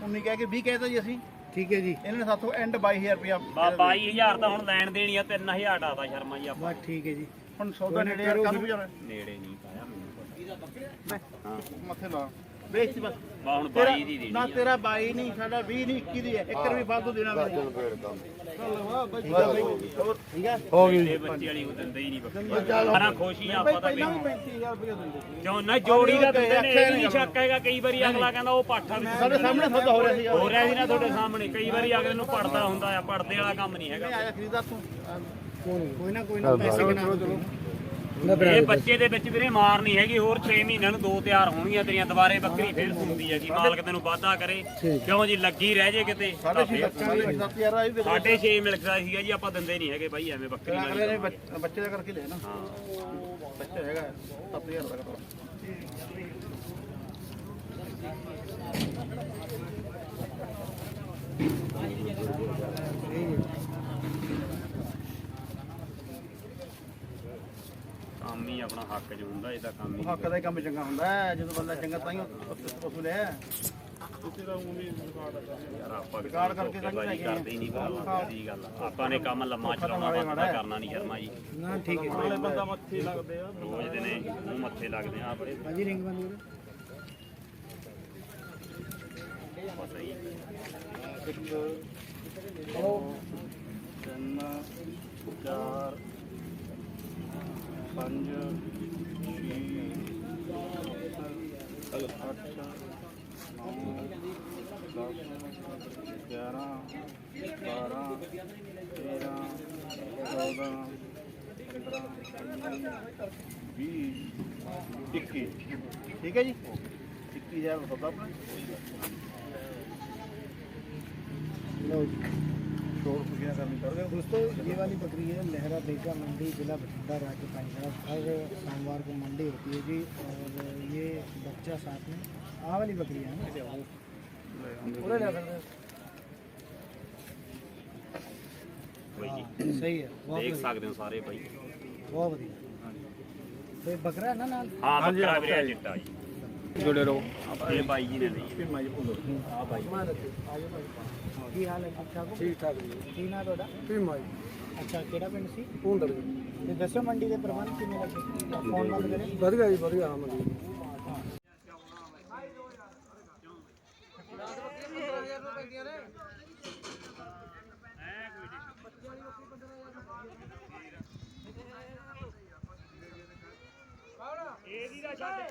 19 ਕਹਿ ਕੇ 20 ਕਹਿਤਾ ਜੀ ਅਸੀਂ। ਠੀਕ ਹੈ ਜੀ। ਇਹਨਾਂ ਨੇ ਸਾਥੋਂ ਐਂਡ 22000 ਰੁਪਇਆ ਬਾ 22000 ਤਾਂ ਹੁਣ ਲੈਣ ਦੇਣੀ ਆ 3000 ਆਦਾ ਸ਼ਰਮਾ ਜੀ ਆਪਾਂ। ਬਸ ਠੀਕ ਹੈ ਜੀ। ਹੁਣ ਸੌਦਾ ਨੇੜੇ ਯਾਰ ਕੱਲ ਜਾਣਾ ਨੇੜੇ ਨਹੀਂ ਪਾਇਆ ਮੈਨੂੰ ਪਤਾ। ਹਾਂ ਮੱਥੇ ਲਾ। ਵੇਚ ਬਸ। ਬਾ ਹੁਣ ਤੇਰਾ 22 ਦੀ ਦੇਣੀ ਨਾ ਤੇਰਾ 22 ਨਹੀਂ ਸਾਡਾ 20 ਨਹੀਂ 21 ਦੀ ਹੈ। 1 ਰੁਪਏ ਫਾਲਤੂ ਦੇਣਾ ਮੈਂ ਹੋਰ? ਠੀਕ ਹੈ ਹੋ ਗਈ। ਬੱਚੇ ਵਾਲੀ ਉਹ ਦਿੰਦੇ ਹੀ ਨਹੀਂ ਬੱਕਰੀ। ਸਾਰਾ ਖੁਸ਼ੀ ਆ ਆਪਾਂ ਤਾਂ ਪਹਿਲਾਂ ਵੀ ਵੀ 35000 ਰੁਪਏ ਦਿੰਦੇ ਕਿਉਂ ਨਾ ਜੋੜੀ ਦਾ ਦਿੰਦੇ ਨੇ ਇਹ ਵੀ ਨਹੀਂ ਸ਼ੱਕ ਹੈਗਾ ਕਈ ਵਾਰੀ ਅਗਲਾ ਕਹਿੰਦਾ ਉਹ ਪਾਠਾ ਵਿੱਚ ਸਾਡੇ ਸਾਹਮਣੇ ਸੌਦਾ ਹੋ ਰਿਹਾ ਸੀ ਹੋ ਰਿਹਾ ਸੀ ਨਾ ਤੁਹਾਡੇ ਸਾਹਮਣੇ ਕਈ ਵਾਰੀ ਅਗਲੇ ਨੂੰ ਪੜਦਾ ਹੁੰਦਾ ਆ ਪੜਦੇ ਵਾਲਾ ਕੰਮ ਨਹੀਂ ਹੈਗਾ। ਆਇਆ ਖਰੀਦਾ ਤੂੰ। ਕੋਈ ਨਾ ਕੋਈ ਨਾ ਪੈਸੇ ਚਲੋ। ਇਹ ਬੱਚੇ ਦੇ ਵਿੱਚ ਵੀਰੇ ਮਾਰ ਨਹੀਂ ਹੈਗੀ ਹੋਰ 6 ਮਹੀਨਿਆਂ ਨੂੰ ਦੋ ਤਿਆਰ ਹੋਣਗੀਆਂ ਤੇਰੀਆਂ ਦੁਬਾਰੇ ਬੱਕਰੀ ਫੇਰ ਹੁੰਦੀ ਹੈਗੀ ਮਾਲਕ ਤੈਨੂੰ ਵਾਅਦਾ ਕਰੇ। ਕਿਉਂ ਜੀ ਲੱਗੀ ਰਹਿ ਜੇ ਕਿਤੇ। ਸਾਡੇ 6 7000 ਆਈ ਵੀ ਸਾਡੇ 6 ਮਿਲਦਾ ਸੀਗਾ ਜੀ ਆਪਾਂ ਦਿੰਦੇ ਨਹੀਂ ਹੈਗੇ ਬਾਈ ਐਵੇਂ ਬੱਕਰੀ ਨਾਲ ਬੱਚ- ਦਾ ਕਰਕੇ ਲਿਆ ਨਾ। ਹਾਂ। ਬੱਚਾ ਹੈਗਾ 7000 ਦਾ ਕਰਾ ਕੰਮ ਹੀ ਆਪਣਾ ਹੱਕ ਚ ਹੁੰਦਾ ਇਹ ਤਾਂ ਕੰਮ ਹੀ ਹੱਕ ਦਾ ਹੀ ਕੰਮ ਚੰਗਾ ਹੁੰਦਾ ਹੈ ਜਦੋਂ ਬੰਦਾ ਚੰਗਾ ਤਾਂ ਹੀ ਪਸ਼ੂ ਲੈ ਯਾਰ ਆਪਾਂ ਰਿਕਾਰਡ ਕਰਕੇ ਤਾਂ ਨਹੀਂ ਕਰਦੇ ਹੀ ਨਹੀਂ ਭਰਾਵਾ ਦੀ ਗੱਲ ਆ। ਆਪਾਂ ਨੇ ਕੰਮ ਲੰਮਾ ਚਲਾਉਣਾ ਵਾ ਪਤਾ ਕਰਨਾ ਨਹੀਂ ਸ਼ਰਮਾ ਜੀ ਨਾ ਠੀਕ ਹੈ। ਨਾਲੇ ਬੰਦਾ ਮੱਥੇ ਲੱਗਦੇ ਆ। ਰੋਜ਼ ਦੇ ਨੇ ਮੂੰਹ ਮੱਥੇ ਲੱਗਦੇ ਆ ਆਪਣੇ। ਭਾਜੀ ਰਿੰਗ ਬੰਦ ਕਰੋ। ਬਸ ਇਹੀ ਇੱਕ ਦੋ ਤਿੰਨ ਚਾਰ ਪੰਜ ਛੇ ਅੱਠ ਨੌ ਦਸ ਗਿਆਰਾਂ ਬਾਰਾਂ ਤੇਰਾਂ ਚੌਦਾਂ ਪੰਦਰਾਂ ਵੀਹ ਇੱਕੀ ਠੀਕ ਹੈ ਜੀ 21000 ਸੌਦਾ ਆਪਣਾ लो जी दौड़ खुशियाँ करनी पड़ दोस्तों ये वाली बकरी है लहरा बेटा मंडी जिला बठिंडा राज्य पंजाब हर सोमवार को मंडी होती है जी और ये बच्चा साथ में आ वाली बकरी है ना? अच्छा, हाँ, सही है देख सकते हो सारे भाई। बहुत बढ़िया। हाँ तो बकरा है ना नाल हाँ बकरा चिट्टा जी। ਜੁੜੇ ਰਹੋ। ਇਹ ਬਾਈ ਜੀ ਨੇ ਲਈ ਭੀਮਾ ਜੀ ਭੁੱਲੋ ਆ ਬਾਈ। ਕੀ ਹਾਲ ਹੈ ਠੀਕ ਠਾਕ ਠੀਕ ਠਾਕ ਜੀ। ਕੀ ਨਾਂ ਤੁਹਾਡਾ? ਭੀਮਾ ਅੱਛਾ ਕਿਹੜਾ ਪਿੰਡ ਸੀ? ਹੁੰਦਰ ਤੇ ਦੱਸੋ ਮੰਡੀ ਦੇ ਪ੍ਰਬੰਧ ਕਿਵੇਂ ਲੱਗੇ? ਫੋਨ ਬੰਦ ਕਰੇ? ਵਧੀਆ ਜੀ ਵਧੀਆ ਆਮ ਜੀ ਇਹਦੀ ਦਾ ਛੱਡ